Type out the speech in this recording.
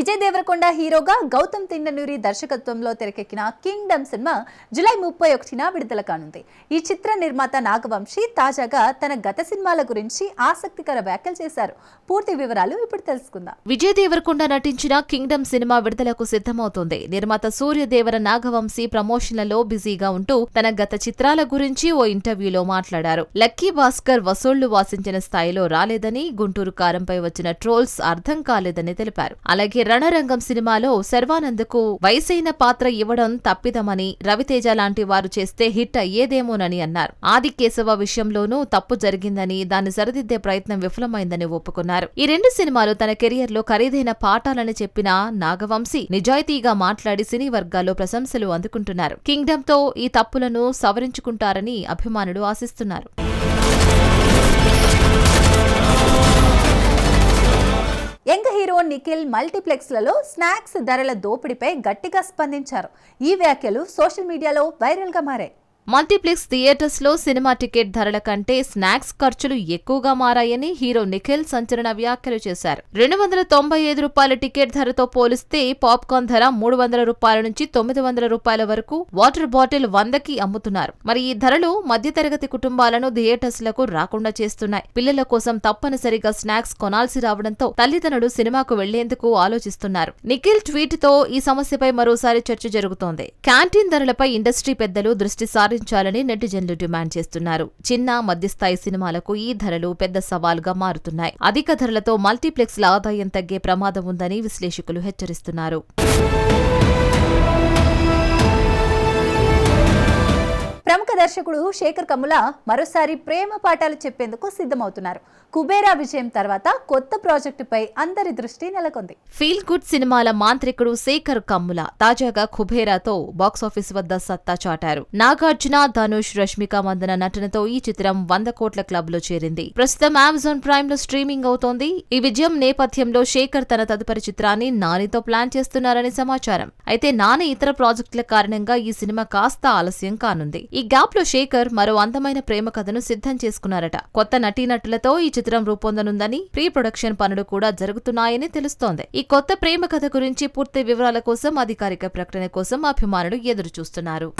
విజయ్ దేవరకొండ హీరోగా గౌతమ్ తిన్ననూరి దర్శకత్వంలో తెరకెక్కిన కింగ్డమ్ సినిమా జూలై ముప్పై ఒకటిన విడుదల కానుంది. ఈ చిత్ర నిర్మాత నాగవంశీ తాజాగా తన గత సినిమాల గురించి ఆసక్తికర వ్యాఖ్యలు చేశారు. పూర్తి వివరాలు ఇప్పుడు తెలుసుకుందాం. విజయ్ దేవరకొండ నటించిన కింగ్డమ్ సినిమా విడుదలకు సిద్ధమవుతోంది. నిర్మాత సూర్యదేవర నాగవంశీ ప్రమోషన్లలో బిజీగా ఉంటూ తన గత చిత్రాల గురించి ఓ ఇంటర్వ్యూలో మాట్లాడారు. లక్కీ భాస్కర్ వసూళ్ళు వాసించిన స్థాయిలో రాలేదని గుంటూరు కారంపై వచ్చిన ట్రోల్స్ అర్థం కాలేదని తెలిపారు. అలాగే రణరంగం సినిమాలో శర్వానంద్కు వయసైన పాత్ర ఇవ్వడం తప్పిదమని రవితేజ లాంటి వారు చేస్తే హిట్ అయ్యేదేమోనని అన్నారు. ఆదికేశవ విషయంలోనూ తప్పు జరిగిందని దాన్ని సరిదిద్దే ప్రయత్నం విఫలమైందని ఒప్పుకున్నారు. ఈ రెండు సినిమాలు తన కెరియర్లో ఖరీదైన పాఠాలని చెప్పిన నాగవంశీ నిజాయితీగా మాట్లాడి సినీ వర్గాల్లో ప్రశంసలు అందుకుంటున్నారు. కింగ్డమ్తో ఈ తప్పులను సవరించుకుంటారని అభిమానులు ఆశిస్తున్నారు. యంగ్ హీరో నిఖిల్ మల్టీప్లెక్స్లలో స్నాక్స్ ధరల దోపిడీపై గట్టిగా స్పందించారు. ఈ వ్యాఖ్యలు సోషల్ మీడియాలో వైరల్గా మారాయి. మల్టీప్లెక్స్ థియేటర్స్లో సినిమా టికెట్ ధరల కంటే స్నాక్స్ ఖర్చులు ఎక్కువగా మారాయని హీరో నిఖిల్ సంచలన వ్యాఖ్యలు చేశారు. రెండు వందల తొంభై ఐదు రూపాయల టికెట్ ధరతో పోలిస్తే పాప్కార్న్ ధర మూడు వందల రూపాయల నుంచి తొమ్మిది వందల రూపాయల వరకు వాటర్ బాటిల్ వందకి అమ్ముతున్నారు. మరి ఈ ధరలు మధ్యతరగతి కుటుంబాలను థియేటర్స్లకు రాకుండా చేస్తున్నాయి. పిల్లల కోసం తప్పనిసరిగా స్నాక్స్ కొనాల్సి రావడంతో తల్లిదండ్రులు సినిమాకు వెళ్ళేందుకు ఆలోచిస్తున్నారు. నిఖిల్ ట్వీట్తో ఈ సమస్యపై మరోసారి చర్చ జరుగుతోంది. క్యాంటీన్ ధరలపై ఇండస్ట్రీ పెద్దలు దృష్టి సాధించాలని నెటిజన్లు డిమాండ్ చేస్తున్నారు. చిన్న మధ్యస్థాయి సినిమాలకు ఈ ధరలు పెద్ద సవాలుగా మారుతున్నాయి. అధిక ధరలతో మల్టీప్లెక్స్ల ఆదాయం తగ్గే ప్రమాదం ఉందని విశ్లేషకులు హెచ్చరిస్తున్నారు. ప్రముఖ దర్శకుడు శేఖర్ కమ్ముల మరోసారి ప్రేమ పాఠాలు చెప్పేందుకు సిద్ధమవుతున్నారు. కుబేరా విజయం తర్వాత కొత్త ప్రాజెక్టుపై అందరి దృష్టి నెలకొంది. ఫీల్ గుడ్ సినిమాల మాంత్రికుడు శేఖర్ కమ్ముల తాజాగా కుబేరాతో బాక్సాఫీస్ వద్ద సత్తా చాటారు. నాగార్జున ధనుష్ రష్మిక మందన నటనతో ఈ చిత్రం వంద కోట్ల క్లబ్లో చేరింది. ప్రస్తుతం అమెజాన్ ప్రైమ్లో స్ట్రీమింగ్ అవుతోంది. ఈ విజయం నేపథ్యంలో శేఖర్ తన తదుపరి చిత్రాన్ని నానితో ప్లాన్ చేస్తున్నారని సమాచారం. అయితే నాని ఇతర ప్రాజెక్టుల కారణంగా ఈ సినిమా కాస్త ఆలస్యం కానుంది. ఈ గ్యాప్లో శేఖర్ మరో అందమైన ప్రేమ కథను సిద్ధం చేసుకున్నారట. కొత్త నటీనటులతో ఈ చిత్రం రూపొందనుందని ప్రీ ప్రొడక్షన్ పనులు కూడా జరుగుతున్నాయని తెలుస్తోంది. ఈ కొత్త ప్రేమ కథ గురించి పూర్తి వివరాల కోసం అధికారిక ప్రకటన కోసం అభిమానులు ఎదురు చూస్తున్నారు